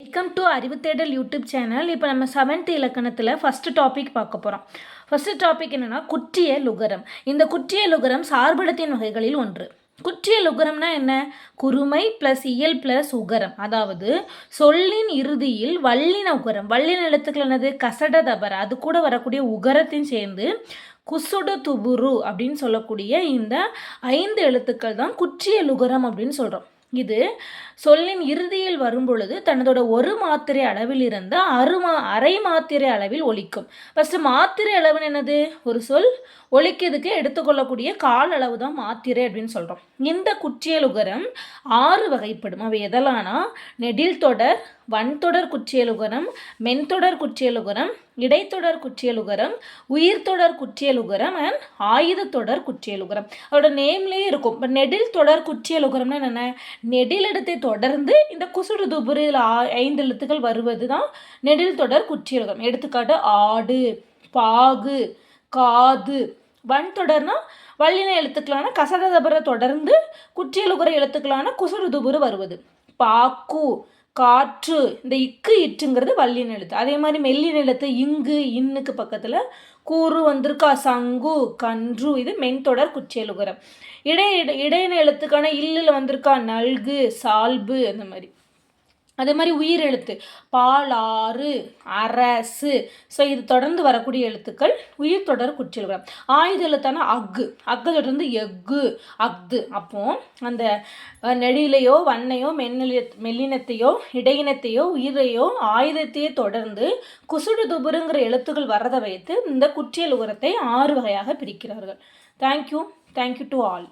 Welcome to அறிவுத்தேடல் YouTube channel இப்போ நம்ம செவன்த் இலக்கணத்தில் ஃபஸ்ட்டு டாபிக் பார்க்க போகிறோம் ஃபஸ்ட்டு டாபிக் என்னென்னா குற்றிய லுகரம். இந்த குற்றிய லுகரம் சார்படத்தின் வகைகளில் ஒன்று. குற்றிய லுகரம்னா என்ன? குறுமை ப்ளஸ் இயல் ப்ளஸ் உகரம். அதாவது சொல்லின் இறுதியில் வல்லின உகரம். வல்லின எழுத்துக்கள் என்னது? கசட தபர். அது கூட வரக்கூடிய உகரத்தையும் சேர்ந்து குசுடு துபுரு அப்படின்னு சொல்லக்கூடிய இந்த ஐந்து எழுத்துக்கள் தான் குற்றிய லுகரம் அப்படின்னு சொல்கிறோம் இது சொல்லின் இறுதியில் வரும்பொழுது தனதோட ஒரு மாத்திரை அளவில் இருந்து அருமா அரை மாத்திரை அளவில் ஒழிக்கும் ஃபஸ்ட்டு மாத்திரை அளவுன்னு என்னது? ஒரு சொல். ஒழிக்கிறதுக்கு எடுத்துக்கொள்ளக்கூடிய கால் அளவு தான் மாத்திரை அப்படின்னு சொல்கிறோம் இந்த குற்றியலுகரம் ஆறு வகைப்படும். அவை எதெல்லாம்னா நெடில் தொடர் வன்தொடர் குற்றியலுகரம் மென்தொடர் குற்றியலுகரம் இடைத்தொடர் குற்றியலுகரம் உயிர்த்தொடர் குற்றியலுகரம் அண்ட் ஆயுத தொடர் குற்றியலுகரம் அதோட நேம்லேயே இருக்கும். இப்போ நெடில் தொடர் குற்றியலுகரம்னா என்னென்ன? நெடில் இடத்தை தொடர்ந்து இந்த குசுடு துபுரு இதில் ஐந்து எழுத்துக்கள் வருவது தான் நெடில் தொடர் குற்றியலுகரம் எடுத்துக்காட்டு ஆடு பாகு காது. வன் தொடர்னா வல்லின எழுத்துக்களான கசடதபர தொடர்ந்து குற்றியலுகர எழுத்துக்களான குசுடு துபுரு வருவது. பாக்கு காற்று இந்த இக்கு இட்டுங்கிறது வல்லின எழுத்து. அதே மாதிரி மெல்லின எழுத்து இங்கு இன்னுக்கு பக்கத்தில் கூறு வந்திருக்கா சங்கு கன்று இது மென்தொடர் குற்றியலுகரம் இடை இடையின எழுத்துக்கான இல்லில் வந்திருக்கா நல்கு சால்பு அந்த மாதிரி. அதே மாதிரி உயிர் எழுத்து பாலாறு அரசு. ஸோ இது தொடர்ந்து வரக்கூடிய எழுத்துக்கள். உயிர் தொடர் குற்றியல்கள். ஆயுத எழுத்தான அக்கு அக்கு தொடர்ந்து எஃகு அஃது. அப்போ அந்த நெடிலையோ வண்ணையோ மென்னெலி மெல்லினத்தையோ இடையினத்தையோ உயிரையோ ஆயுதத்தையே தொடர்ந்து குசுடு துபுருங்கிற எழுத்துக்கள் வரதை வைத்து இந்த குற்றியல் உரத்தை ஆறு வகையாக பிரிக்கிறார்கள். Thank you thank you to all